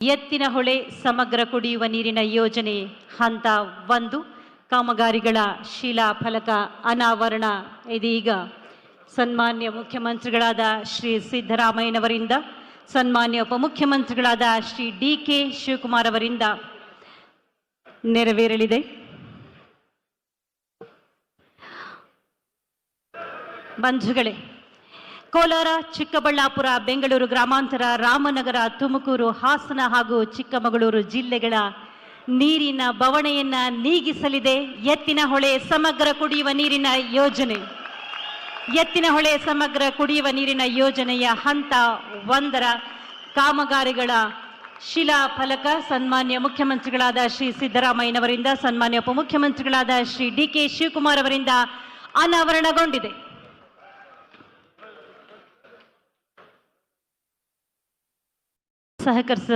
ಎತ್ತಿನ ಹೊಳೆ ಸಮಗ್ರ ಕುಡಿಯುವ ನೀರಿನ ಯೋಜನೆ ಹಂತ ಒಂದು. ಕಾಮಗಾರಿಗಳ ಶಿಲಾ ಫಲಕ ಅನಾವರಣ. ಇದೀಗ ಸನ್ಮಾನ್ಯ ಮುಖ್ಯಮಂತ್ರಿಗಳಾದ ಶ್ರೀ ಸಿದ್ದರಾಮಯ್ಯನವರಿಂದ, ಸನ್ಮಾನ್ಯ ಉಪಮುಖ್ಯಮಂತ್ರಿಗಳಾದ ಶ್ರೀ ಡಿ ಕೆ ಶಿವಕುಮಾರ್ ಅವರಿಂದ ನೆರವೇರಲಿದೆ. ಬಂಧುಗಳೇ ಕೋಲಾರ, ಚಿಕ್ಕಬಳ್ಳಾಪುರ, ಬೆಂಗಳೂರು ಗ್ರಾಮಾಂತರ, ರಾಮನಗರ, ತುಮಕೂರು, ಹಾಸನ ಹಾಗೂ ಚಿಕ್ಕಮಗಳೂರು ಜಿಲ್ಲೆಗಳ ನೀರಿನ ಬವಣೆಯನ್ನ ನೀಗಿಸಲಿದೆ. ಎತ್ತಿನ ಹೊಳೆ ಸಮಗ್ರ ಕುಡಿಯುವ ನೀರಿನ ಯೋಜನೆ. ಎತ್ತಿನ ಹೊಳೆ ಸಮಗ್ರ ಕುಡಿಯುವ ನೀರಿನ ಯೋಜನೆಯ ಹಂತ ಒಂದರ ಕಾಮಗಾರಿಗಳ ಶಿಲಾ ಫಲಕ ಸನ್ಮಾನ್ಯ ಮುಖ್ಯಮಂತ್ರಿಗಳಾದ ಶ್ರೀ ಸಿದ್ದರಾಮಯ್ಯನವರಿಂದ, ಸನ್ಮಾನ್ಯ ಉಪಮುಖ್ಯಮಂತ್ರಿಗಳಾದ ಶ್ರೀ ಡಿ ಕೆ ಶಿವಕುಮಾರ್ ಅವರಿಂದ ಅನಾವರಣಗೊಂಡಿದೆ. सहकर्स